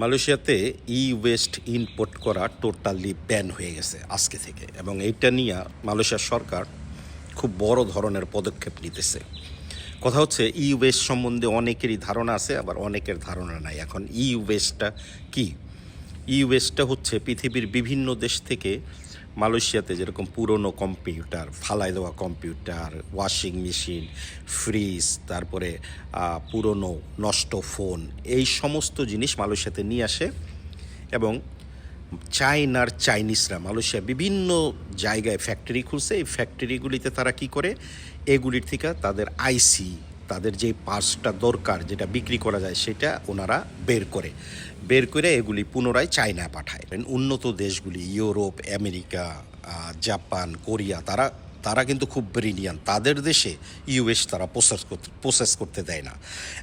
মালয়েশিয়াতে ই waste import করা totally ban হয়ে গেছে আজকে থেকে, এবং এইটা নিয়ে মালয়েশিয়ার সরকার খুব বড় ধরনের পদক্ষেপ নিতেছে। কথা হচ্ছে ই ওয়েস্ট সম্বন্ধে অনেকেরই ধারণা আছে, আবার অনেকের ধারণা নাই। এখন ই ওয়েস্টটা কি? ই ওয়েস্টটা হচ্ছে পৃথিবীর বিভিন্ন দেশ থেকে মালয়েশিয়াতে যেরকম পুরনো কম্পিউটার, ফালাই দেওয়া কম্পিউটার, ওয়াশিং মেশিন, ফ্রিজ, তারপরে পুরনো নষ্ট ফোন, এই সমস্ত জিনিস মালয়েশিয়াতে নিয়ে আসে এবং চাইনার চাইনিজরা মালয়েশিয়া বিভিন্ন জায়গায় ফ্যাক্টরি খুলছে। এই ফ্যাক্টরিগুলিতে তারা কি করে? এগুলির থেকে তাদের আইসি তাদের যে পার্সটা দরকার যেটা বিক্রি করা যায় সেটা ওনারা বের করে। বের করে এগুলি পুনরায় চায়না পাঠায়। উন্নত দেশগুলি, ইউরোপ, আমেরিকা জাপান, কোরিয়া, তারা তারা কিন্তু খুব ব্রিলিয়ান তাদের দেশে ইউএস তারা প্রসেস করতে প্রসেস করতে দেয় না।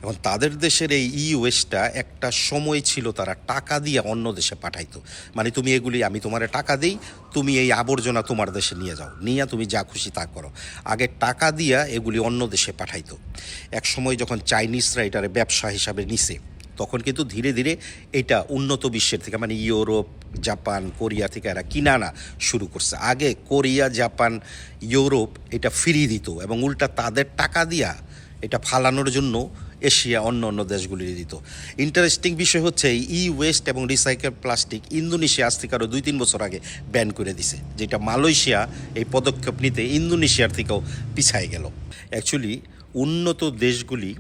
এবং তাদের দেশের এই ইউএসটা একটা সময় ছিল তারা টাকা দিয়ে অন্য দেশে পাঠাইতো। মানে তুমি এগুলি, আমি তোমারে টাকা দিই, তুমি এই আবর্জনা তোমার দেশে নিয়ে যাও। নিয়ে তুমি যা খুশি তা করো। আগে টাকা দিয়া এগুলি অন্য দেশে পাঠাইতো। এক সময় যখন চাইনিজরা এটারে ব্যবসা হিসাবে নিছে, তখন কিন্তু ধীরে ধীরে এটা উন্নত বিশ্বের থেকে মানে ইউরোপ জাপান, কোরিয়া থেকে এরা কিনা আনা শুরু করছে। আগে কোরিয়া, জাপান, ইউরোপ এটা ফিরিয়ে দিত এবং উল্টা তাদের টাকা দিয়া এটা ফালানোর জন্য এশিয়া অন্য অন্য দেশগুলি দিত। ইন্টারেস্টিং বিষয় হচ্ছে ই ওয়েস্ট এবং রিসাইকেল প্লাস্টিক ইন্দোনেশিয়া আজ থেকে আরও দুই তিন বছর আগে ব্যান করে দিছে, যেটা মালয়েশিয়া এই পদক্ষেপ নিতে ইন্দোনেশিয়ার থেকেও পিছায় গেল। অ্যাকচুয়ালি উন্নত দেশগুলি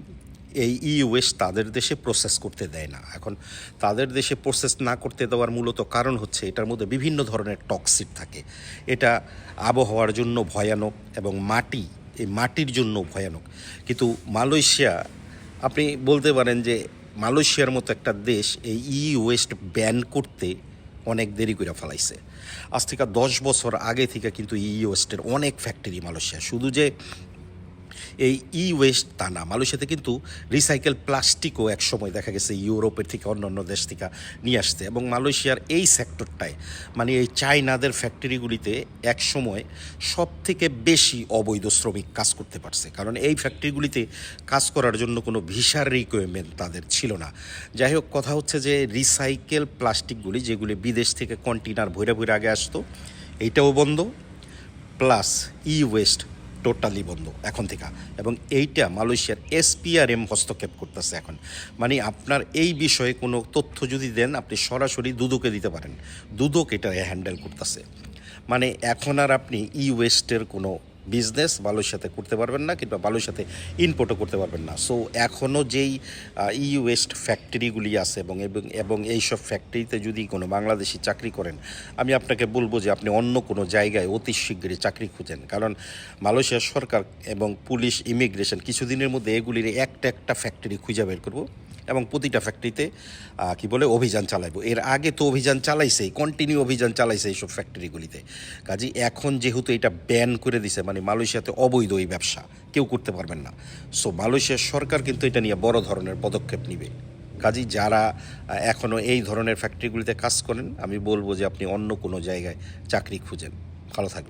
এই ই ওয়েস্ট তাদের দেশে প্রসেস করতে দেয় না। এখন তাদের দেশে প্রসেস না করতে দেওয়ার মূলত কারণ হচ্ছে এটার মধ্যে বিভিন্ন ধরনের টক্সিক থাকে। এটা আবহাওয়ার জন্য ভয়ানক এবং মাটি, এই মাটির জন্য ভয়ানক। কিন্তু মালয়েশিয়া, আপনি বলতে পারেন যে মালয়েশিয়ার মতো একটা দেশ এই ই ওয়েস্ট ব্যান করতে অনেক দেরি করে ফেলাইছে। আজ থেকে দশ বছর আগে থেকে কিন্তু ই ওয়েস্টের অনেক ফ্যাক্টরি মালয়েশিয়া। শুধু যে এই ই ওয়েস্ট তা না, মালয়েশিয়াতে কিন্তু রিসাইকেল প্লাস্টিকও এক সময় দেখা গেছে ইউরোপের থেকে অন্যান্য দেশ থেকে নিয়ে আসতে এবং মালয়েশিয়ার এই সেক্টরটায় মানে এই চাইনাদের ফ্যাক্টরিগুলিতে এক সময় সব থেকে বেশি অবৈধ শ্রমিক কাজ করতে পারছে। কারণ এই ফ্যাক্টরিগুলিতে কাজ করার জন্য কোনো ভিসার রিকোয়ারমেন্ট তাদের ছিল না। যাই হোক, কথা হচ্ছে যে রিসাইকেল প্লাস্টিকগুলি যেগুলি বিদেশ থেকে কন্টেনার ভৈরা ভৈরা আগে আসতো এইটাও বন্ধ প্লাস ই ওয়েস্ট টোটালি বন্ধ এখন থেকে। এবং এইটা মালয়েশিয়ার এসপিআরএম হস্তক্ষেপ করতেছে এখন। মানে আপনার এই বিষয়ে কোনো তথ্য যদি দেন, আপনি সরাসরি দুদকে দিতে পারেন। দুদক এটা হ্যান্ডেল করতেছে। মানে এখন আর আপনি ই ওয়েস্টের কোনো বিজনেস মালয়েশিয়াতে করতে পারবেন না কিংবা মালয়েশিয়াতে ইনপোর্টও করতে পারবেন না। সো এখনও যেই ই ওয়েস্ট ফ্যাক্টরিগুলি আছে এবং এবং এইসব ফ্যাক্টরিতে যদি কোনো বাংলাদেশি চাকরি করেন, আমি আপনাকে বলব যে আপনি অন্য কোনো জায়গায় অতি শীঘ্রই চাকরি খুঁজেন। কারণ মালয়েশিয়ার সরকার এবং পুলিশ ইমিগ্রেশন কিছুদিনের মধ্যে এগুলির একটা একটা ফ্যাক্টরি খুঁজে বের করব। এবং প্রতিটা ফ্যাক্টরিতে কি বলে, অভিযান চালাইবো। এর আগে তো অভিযান চালাইছেই কন্টিনিউ অভিযান চালাইছে এইসব ফ্যাক্টরিগুলিতে কাজে এখন যেহেতু এটা ব্যান করে দিছে মানে মালয়েশিয়াতে অবৈধ এই ব্যবসা, কেউ করতে পারবেন না। সো মালয়েশিয়ার সরকার কিন্তু এটা নিয়ে বড় ধরনের পদক্ষেপ নিবে। কাজী যারা এখনও এই ধরনের ফ্যাক্টরিগুলিতে কাজ করেন, আমি বলব যে আপনি অন্য কোনো জায়গায় চাকরি খুঁজেন। ভালো থাকবেন।